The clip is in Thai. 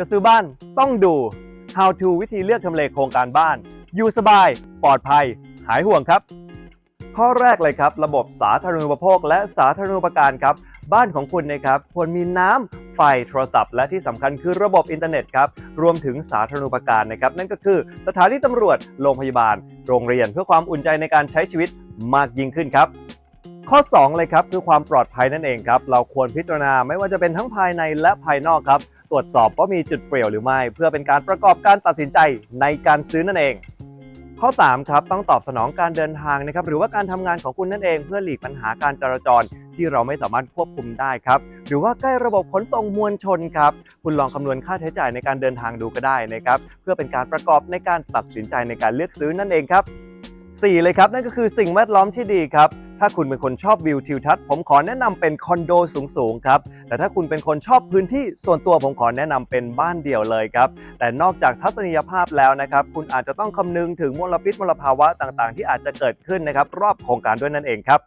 จะซื้อบ้านต้องดู How to วิธีเลือกทำเลโครงการบ้าน อยู่สบาย ปลอดภัย หายห่วงครับ ข้อแรกเลยครับ ระบบสาธารณูปโภค และสาธารณูปการครับ บ้านของคุณนะครับควรมีน้ำไฟโทรศัพท์ และที่สำคัญคือระบบอินเทอร์เน็ตครับ รวมถึงสาธารณูปการนะครับ นั่นก็คือสถานีตำรวจ โรงพยาบาล โรงเรียนเพื่อความอุ่นใจในการใช้ชีวิตมากยิ่งขึ้นครับ ข้อ 2 เลยครับคือความปลอดภัยนั่นเองครับ เราควรพิจารณาไม่ว่าจะเป็นทั้งภายในและภายนอกครับ ตรวจสอบว่ามีจุดเปลี่ยวหรือไม่ เพื่อเป็นการประกอบการตัดสินใจในการซื้อนั่นเอง ข้อ 3 ครับต้องตอบสนองการเดินทางนะครับหรือว่าการทำงานของคุณนั่นเอง เพื่อหลีกปัญหาการจราจรที่เราไม่สามารถควบคุมได้ครับ หรือว่าใกล้ระบบขนส่งมวลชนครับ คุณลองคำนวณค่าใช้จ่ายในการเดินทางดูก็ได้นะครับ เพื่อเป็นการประกอบในการตัดสินใจในการเลือกซื้อนั่นเองครับ 4 เลยครับ นั่นก็คือสิ่งแวดล้อมที่ดีครับ ถ้าคุณเป็นคนชอบวิวทิวทัศน์ผมขอแนะนำเป็นคอนโดสูงๆครับ แต่ถ้าคุณเป็นคนชอบพื้นที่ส่วนตัวผมขอแนะนำเป็นบ้านเดี่ยวเลยครับ แต่นอกจากทัศนียภาพแล้วนะครับ คุณอาจจะต้องคำนึงถึงมลพิษมลภาวะต่างๆ ที่อาจจะเกิดขึ้นนะครับรอบโครงการด้วยนั่นเองครับ